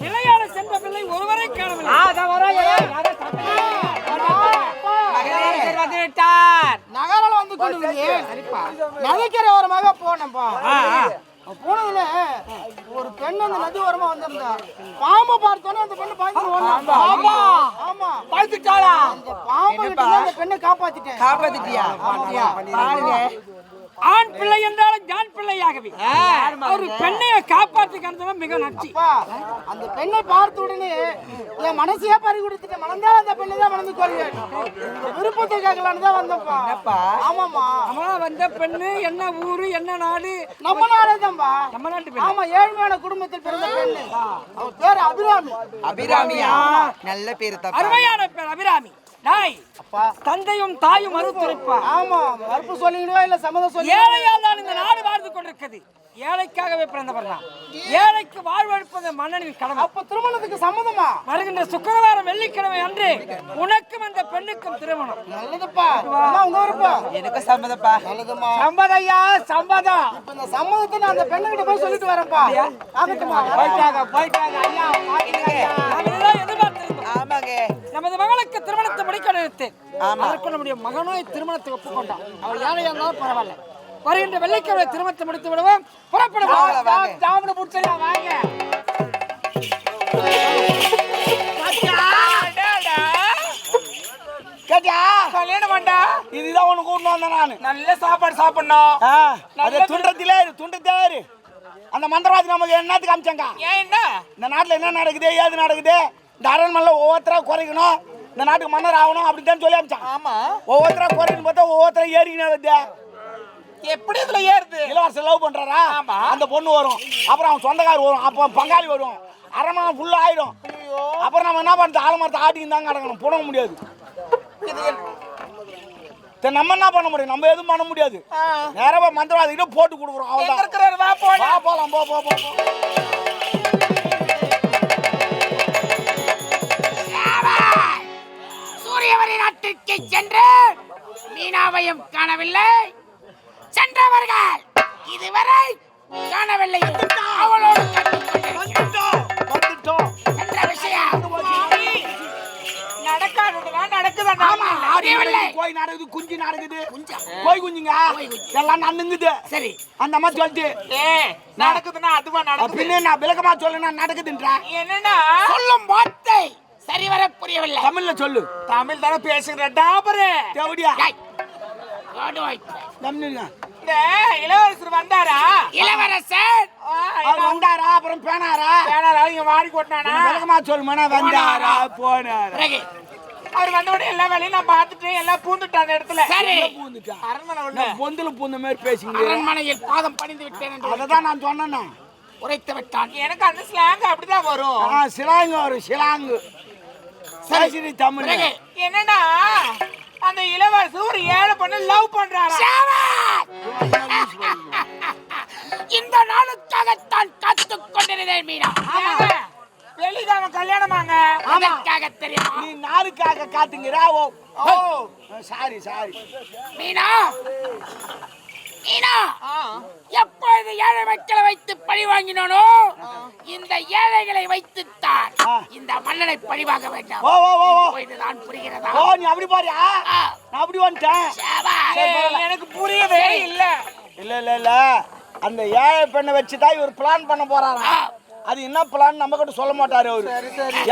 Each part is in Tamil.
விளையாட சென்ற பிள்ளை ஒருவரை காணவில்லை மகனேசர் வந்து விட்டார் நகரில் வந்து கொண்டு நதிக்கரை ஓரமாக போனேன்ப்பா. போனதுல ஒரு பெண் அந்த நதி ஓரமா வந்திருந்தா. பாம்பை பார்த்தோன்னே அந்த பெண்ணை பாய்ச்சி ஆமா. ஆமா. பார்த்துட்டாளா அந்த பாம்பை அந்த பெண்ணை காப்பாத்திட்டேன். காப்பாத்திட்டியா? பாருங்க. ஆண் பிள்ளை என்றாலும் ஜான் பிள்ளையாகவே. ஒரு பெண்ணையை காப்பாற்றி கண்டவன் மிக நச்சு அப்பா அந்த பெண்ணை பார்த்த உடனே என் மனசையே பறி கொடுத்துட்டேன். மணந்தால் அந்த பெண்ணை தான் மணந்து கொள்வேன். விருப்பத்தை கேட்கலான்னு தான் வந்தப்பா ஆமாம்மா. அவனா வந்த பெண்ணு என்ன ஊரு என்ன நாடு? நம்ம நாடே தான்பா நம்ம நாட்டு பெண் ஆமா ஏழ்மையான குடும்பத்தில் பிறந்த பெண்ணு. அவ பேர் அபிராமி. அபிராமியா? நல்ல பேரு தப்பா அருமையான பேர் அபிராமி. நாய். அப்பா. தந்தையும் தாயும் மறுத்துரைப்பா ஆமா மறுப்பு சொல்லிடுவா இல்ல சம்மதம் சொல்லி ஏழையால் தான் இந்த நாடு வாழ்ந்து கொண்டிருக்கிறது. ஏழைக்காகவே பிறந்தவர் தான் ஏழைக்கு வாழ்வெடுப்பது மன்னனின் கடமை. அப்ப திருமணத்துக்கு சம்மதமா? வருகின்ற சுக்கிரவாரம் வெள்ளிக்கிழமை அன்று உனக்கும் அந்த பெண்ணுக்கும் திருமணம். நல்லதுப்பா. அம்மா உங்க விருப்பா எனக்கு சம்மதப்பா. நல்லதுமா. சம்மதையா? சம்மதம். இப்ப இந்த சம்மதத்தை நான் அந்த பெண்ணுகிட்ட போய் சொல்லிட்டு வரேன்ப்பா. ஆகட்டுமா? போயிட்டாங்க போயிட்டாங்க. ஐயா. ஆமாங்க. நமது மகளுக்கு திருமணத்தை முடிக்க நினைத்தேன் அதற்கு நம்முடைய மகனோ திருமணத்தை ஒப்புக்கொண்டான். அவள் யாரையா இருந்தாலும் பரவாயில்ல. வருகின்ற வெள்ளிக்கிழமை திருமணத்தை முடித்து விடுவோம். வாங்க. ஜாமுன முடிச்சலாம் வாங்க. கேட்டியா கல்யாணம் பண்ணா இதுதான் உனக்கு கூட்டு வந்தேன் நானு. நல்ல சாப்பாடு சாப்பிடணும். அது துண்டத்திலே இரு துண்டத்திலே இரு. அந்த மந்திரவாதி நமக்கு என்னத்துக்கு காமிச்சாங்க? ஏன் என்ன? இந்த நாட்டுல என்ன நடக்குது? ஏது நடக்குது? இந்த அரண்மனையில் ஒவ்வொருத்தரா குறைக்கணும். இந்த நாட்டுக்கு மன்னர் ஆகணும் அப்படித்தான் சொல்லி அமிச்சான் ஆமா. ஒவ்வொருத்தரா குறைக்கணும் பார்த்தா ஒவ்வொருத்தரா ஏறிக்கினே வருது. எப்படி இதுல ஏறுது? இளவரசர் லவ் பண்றாரா. அந்த பொண்ணு வரும். அப்புறம் அவன் சொந்தக்கார் வரும். அப்போ பங்காளி வரும். அரண்மனை ஃபுல்லா ஆயிடும் அப்புறம் நம்ம என்ன பண்ணுறது ஆலமரத்தை ஆட்டின்னு தான் கிடக்கணும். புடங்க முடியாது. நம்ம என்ன பண்ண முடியும்? நம்ம எதுவும் பண்ண முடியாது. நேரமா மந்திரவாதிகிட்ட போட்டு கொடுக்குறோம். வா போலாம். போ போ போ. நாட்டிற்கு சென்று மீனாவையும் காணவில்லை. சென்றவர்கள் இதுவரை காணவில்லை. அவளோடு சென்ற விஷயம். கோய் நடக்குது குஞ்சு நடக்குது குஞ்சா. கோய் குஞ்சுங்க. எல்லாம் நன்னுங்குது. சரி. அந்த மாதிரி சொல்லிட்டு நடக்குதுன்னா அதுவா நடக்குது. பின்ன நான் விளக்கமா சொல்லுனா நடக்குதுன்றா? என்னன்னா சொல்லும் வார்த்தை. சரிவர புரியவில்லை. தமிழ்ல சொல்லு. தமிழ் தானே பேசுகிற டாபரு. தேவடியா. இளவரசர் வந்தாரா? இளவரசர்! வந்தாரா? அப்புறம் பேனாரா? வேணாரா இங்க வாடி கொட்டினானா? விளக்கமா சொல்லுமாண்ணா வந்தாரா? போனாரா? அவர் வந்த உடனே எல்லா வேலையும் நான் பார்த்துட்டு எல்லாம் பூந்துட்டேன் அந்த இடத்துல. சரி. பூந்துட்டா அரண்மனை உள்ள. பொந்துல பூந்த மாதிரி பேசுங்க அரண்மனையில் பாதம் பணிந்து விட்டேன் அதை தான் நான் சொன்னேன்? உரைத்து விட்டான். எனக்கு அந்த ஸ்லாங் அப்படிதான் வரும். ஆ சிலாங்கு வரும் சிலாங்கு. சரி தமிழ். என்னன்னா அந்த இளவரசர் ஒரு ஏழை பொண்ணு லவ் பண்றாரா? இந்த நாளுக்காகத்தான் காத்துக் கொண்டிருந்தேன் மீனா. வெளிக்காம கல்யாணமாங்க அதற்காக தெரியுமா? நீ நாளுக்காக காத்துங்கிறா? ஓ ஓ. Sorry sorry Meena! மீனா எப்பொழுது ஏழை மக்களை வைத்து பழி வாங்கினானோ இந்த ஏழைகளை வைத்துத்தான். இந்த மன்னனை பழிவாங்க வேண்டாம். ஓ ஓ ஓ ஓ இதுதான் புரிகிறதா? ஓ நீ அப்படி பாரியா. நான் அப்படி வந்துட்டேன். எனக்கு புரியவே இல்ல. இல்ல இல்ல இல்ல. அந்த ஏழை பெண்ணை வச்சு தான் இவர் பிளான் பண்ண போறாரா? அது என்ன பிளான் நம்ம கிட்ட சொல்ல மாட்டாரு அவரு.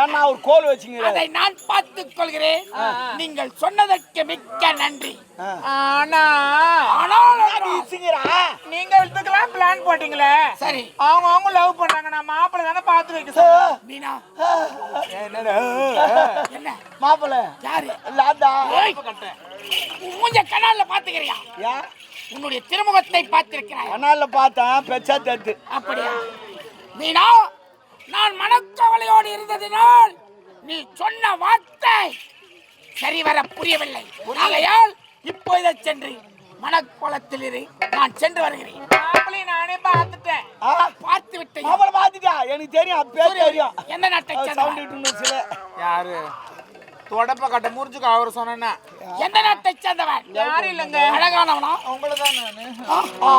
ஏன்னா அவர் கோல் வச்சுங்கிறாரு. அதை நான் பார்த்துக் கொள்கிறேன் நீங்கள் சொன்னதற்கு மிக்க நன்றி. ஆனா நீங்க இதுக்கெல்லாம் பிளான் போட்டீங்களே? சரி. அவங்க அவங்க லவ் பண்றாங்க. நான் மாப்பிள்ளை தானே பார்த்து வைக்க சொன்னேன். மீனா. என்ன? மாப்பிள்ள. யாரு. உன் மூஞ்ச கனால்ல பாத்துக்கிறியா ஏன் உன்னுடைய திருமுகத்தை பார்த்திருக்கிறாய். கனால பார்த்தேன் பெச்சா தத்து அப்படியா? மீனா நான் மனக்கவலையோடு இருந்ததினால் நீ சொன்ன வார்த்தை சரிவர புரியவில்லை. ஆகையால் இப்போதை சென்று மனக்கோலத்தில் இரு நான் சென்று வருகிறேன். மாப்பிள்ளையை நானே பார்த்துட்டேன். ஆ? பார்த்து விட்டேன். மாப்பிள்ள பாத்துட்டா எனக்கு தெரியும் அப்பே தெரியும். எந்த நாட்டை சவுண்ட் சில. யாரு? தொடப்ப கட்ட முறிஞ்சுக்க அவர் சொன்னா எந்த நாட்டை சேர்ந்தவன் யாரும் இல்லைங்க? அழகானவனா? உங்களை தான் நானு ஆஹா.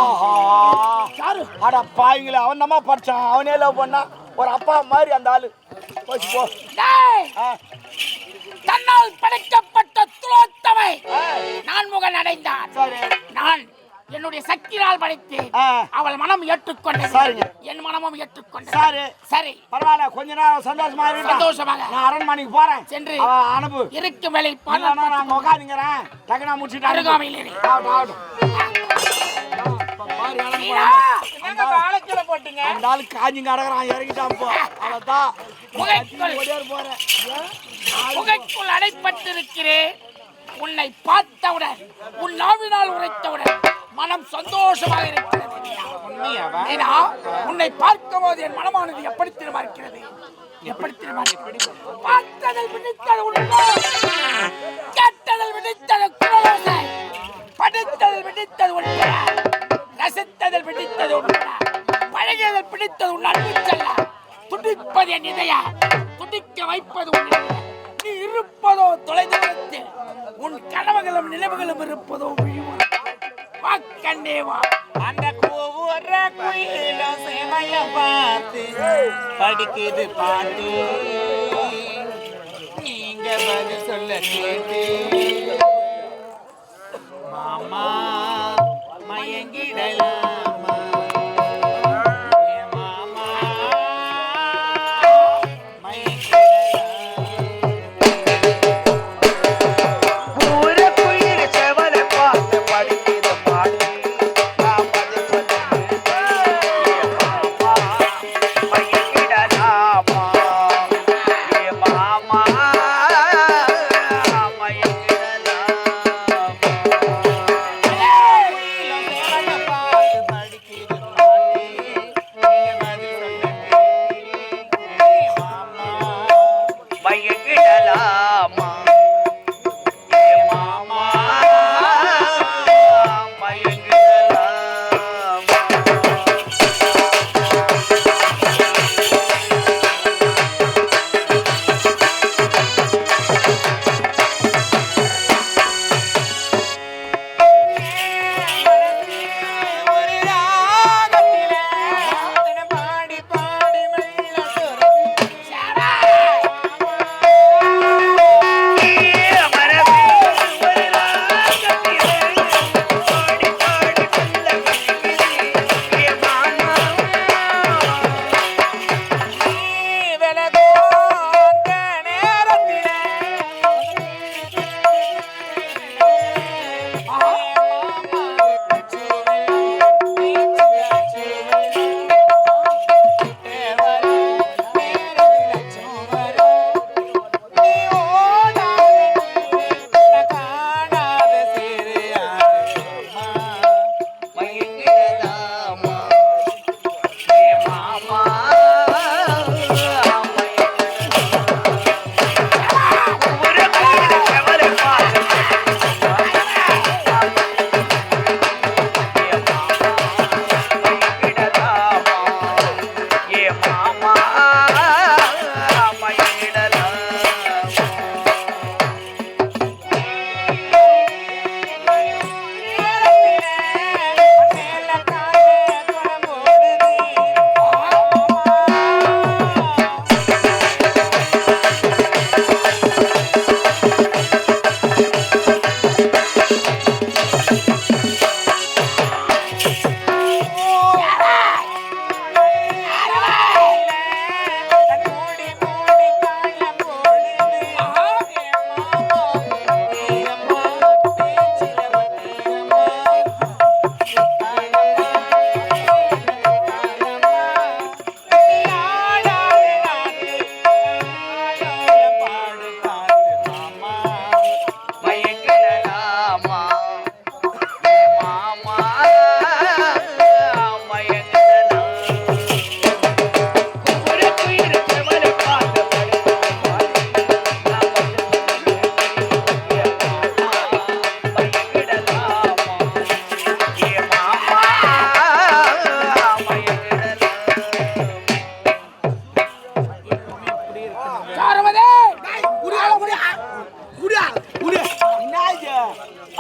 யாரு? அட பாவிங்களே அவன் தான் படிச்சான்? அவனே லவ் பண்ணா ஒரு அப்பா மாதிரி அந்த ஆளு. போச்சு போ. தன்னால் படைக்கப்பட்ட துளோத்தமை ஆ, நான் முகன் அடைந்தான். சரி. நான் என்னுடைய சக்தியால் படைத்தேன் ஆ, அவள் மனம் ஏற்றுக்கொண்டது. என் மனமும் ஏற்றுக்கொண்டது. சரி. சரி. பரவாயில்ல கொஞ்ச நேரம் சந்தோஷமா இருக்கட்டும் சந்தோஷமாக. நான் அரண்மனைக்கு போறேன். சென்று அனுப்பு. இருக்கும் வேலை நான் உட்காந்துங்கிறேன் டக்குனா முடிச்சுட்டு. அருகாமையில் ஆகட்டும். மீனா, போடுங்க. அந்த ஆளு காஞ்சி கடக்குறான் இறங்கிட்டான் போ. அவ்வளவுதான். முகைக்குள். அடைப்பட்டிருக்கிறேன். உன்னை பார்த்தவுடன் உன் நாவினால் உரைத்தவுடன் மனம் சந்தோஷமாக இருக்கிறது. மீனா, உன்னை பார்க்கும் போது என் மனமானது எப்படி திரும்ப இருக்கிறது? எப்படி திரும்ப இருக்கிறது? பார்த்ததில் விழித்தது உண்மை. கேட்டதில் விழித்தது குரலோசை படித்ததில் விழித்தது உண்மை. ரசித்ததில் பிடித்தது பழகியதில் பிடித்தது உன் அன்பு செல்ல துடிப்பது என் இதய துடிக்க வைப்பது உன் நீ இருப்பதோ தொலைதூரத்தில் உன் கனவுகளும் நினைவுகளும் இருப்பதோ விழிமுறை வா வா. அந்த கூவுற குயிலும் சேமைய பார்த்து படிக்குது பாட்டு. நீங்க பதில் சொல்ல கேட்டு. மாமா. மயங்கிடலாமா.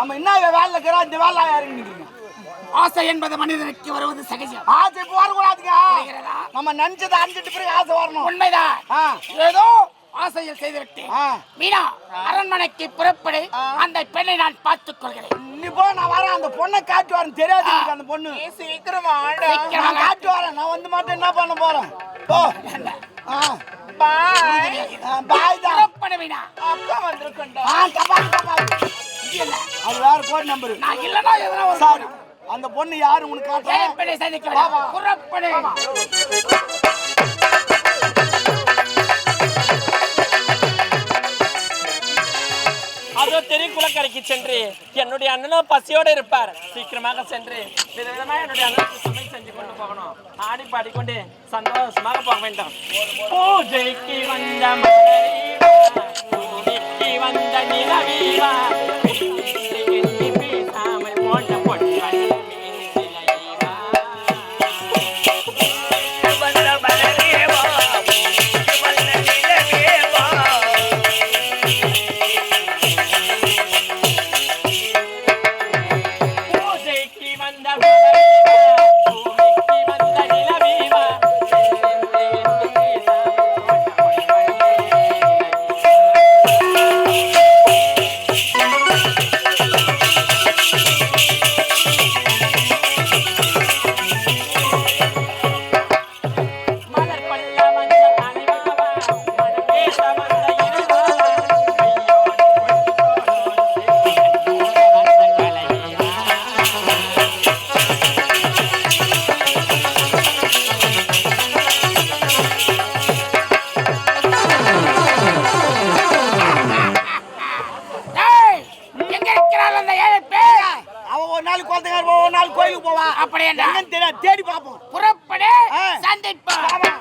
நம்ம என்ன வேலை இருக்கிறோம் இந்த வேலை இறங்கிட்டீங்க ஆசை என்பது மனிதனுக்கு வருவது சகஜம். ஆசை இப்போ வரக்கூடாதுங்க? நம்ம நினைச்சதை அஞ்சிட்டு பிறகு ஆசை வரணும். உண்மைதான். ஏதோ ஆசையில் செய்துவிட்டேன். ஆ. மீனா அரண்மனைக்கு புறப்படு. அந்த பெண்ணை நான் பார்த்துக் கொள்கிறேன். நீ போ நான் வரேன். அந்த பொண்ணை காட்டு வரேன். தெரியாது எனக்கு அந்த பொண்ணு. சீக்கிரம் நான் காட்டு வரேன். நான் வந்து மட்டும் என்ன பண்ண போறேன்? போ. பாய். பாய் தான் புறப்படு மீனா. அக்கா வந்திருக்கண்டா ஆ தபால் தபால் இல்ல. அது வேற கோட் நம்பர் நான் இல்லனா எதனா ஒரு சாரி அந்த பொண்ணு யாரு உனக்கு ஏழை காட்டுறேன் பெண்ணை சந்திக்க. புறப்படு அதோ தெரு குளக்கரைக்கு சென்று என்னுடைய அண்ணனும் பசியோடு இருப்பார். சீக்கிரமாக சென்று விதவிதமா என்னுடைய அண்ணனுக்கு சமையல் செஞ்சு கொண்டு போகணும். ஆடி பாடிக்கொண்டு சந்தோஷமாக போக வேண்டும். பூஜைக்கு வந்த மலரீவா, பூமிக்கு வந்த நிலவீவா, கோயிலுக்கு போவா அப்படி என்றால் என்னன்னு தெரியாது. தேடி பார்ப்போம். புறப்படு. சந்திப்போம்.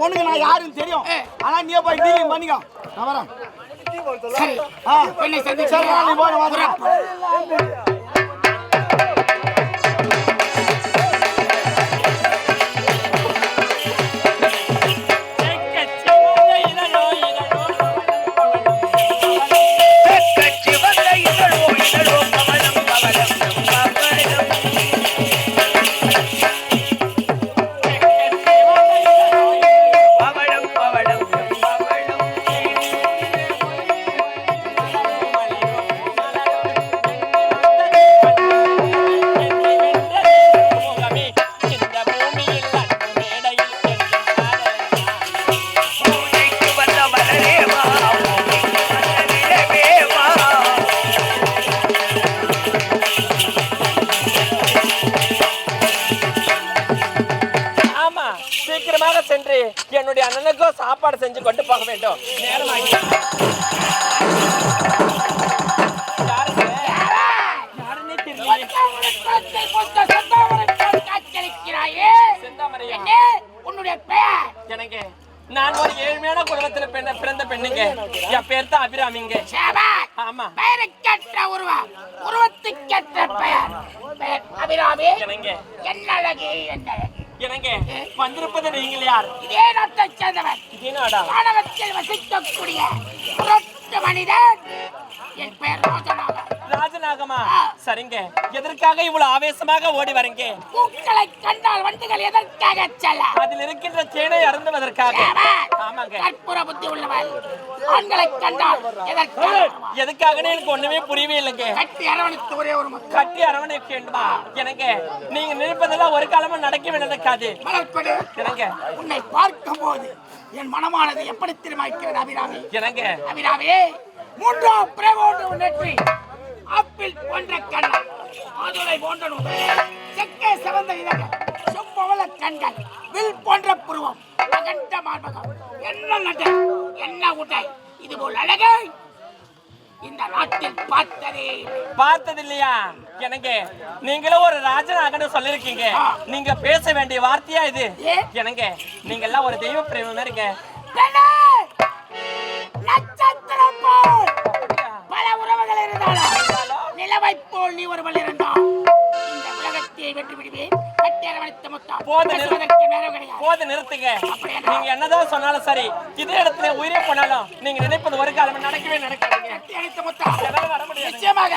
அந்த பொண்ணுக்கு நான் யாருன்னு தெரியும். ஆனா நீயே போய் டீலிங் பண்ணிக்கோ. நான் வரேன். சரி, சரி. சந்திக்க நீ போன வரேன் சீக்கிரமாக சென்று என்னுடைய அண்ணனுக்கும் சாப்பாடு செஞ்சு கொண்டு போக வேண்டும். நேரமாகி. எனக்கு நான் ஒரு ஏழ்மையான குடும்பத்துல பெண்ண பிறந்த பெண்ணுங்க. என் பேர் தான் அபிராமிங்க. ஆமா. பெயருக்கேற்ற உருவம். உருவத்துக்கேற்ற பெயர். அபிராமி. என்ன அழகு என்ன எனக்கு வந்திருப்பது நீங்கள் யார்? இதே நாட்டைச் சேர்ந்தவன். இதனாடா வானவத்தில் வசிக்கக்கூடிய புரட்டு மனிதன். என் பெயர் ரோஜனாக ராஜநாகமா? சரிங்க. எதற்காக இவ்வளவு ஆவேசமாக ஓடி வரீங்க? பூக்களை கண்டால் வண்டுகள் எதற்காக செல்ல? அதில் இருக்கின்ற தேனை அருந்துவதற்காக. ஆமாங்க. புத்தி உள்ளவன். ஆண்களை கண்டால் எதற்காக? வருவான்? எதுக்காகன்னு எனக்கு ஒண்ணுமே புரியவே இல்லைங்க கட்டி அரவணைத்து ஒரே. கட்டி அரவணைக்க வேண்டுமா? எனக்கு நீங்க நினைப்பதெல்லாம் ஒரு காலமும் நடக்கவே நடக்காது. எனக்கு உன்னை பார்க்கும் போது என் மனமானது எப்படி தீர்மானிக்கிறது அபிராமி? எனக்கு அபிராமி மூன்றாம் பிரேமோடு நெற்றி. ஆப்பிள் போன்ற கண்ணம் மாதுளை போன்ற செக்கை சிவந்த இதழ்கள் செம்பவள கண்கள். வில் போன்ற புருவம். அகண்ட மார்பகம். என்ன நட்டை என்ன உடை? இது போல் அழகை இந்த நாட்டில் பார்த்ததே. பார்த்தது இல்லையா எனக்கு நீங்களும் ஒரு ராஜனாகன்னு சொல்லிருக்கீங்க. நீங்க பேச வேண்டிய வார்த்தையா இது? எனக்கு நீங்க எல்லாம் ஒரு தெய்வ பிரேமம் இருங்க! நட்சத்திரம் பல உறவுகள் இருந்தாலும் நிலவை போல் நீ ஒருவள் இருந்தால் இந்த உலகத்தை வென்று விடுவேன் போது நிறுத்துங்க. நீங்க என்னதான் சொன்னாலும் சரி இதே இடத்துல உயிரே போனாலும் நீங்க நினைப்பது ஒரு காலம் நடக்கவே என்னால வர முடியாது நிச்சயமாக.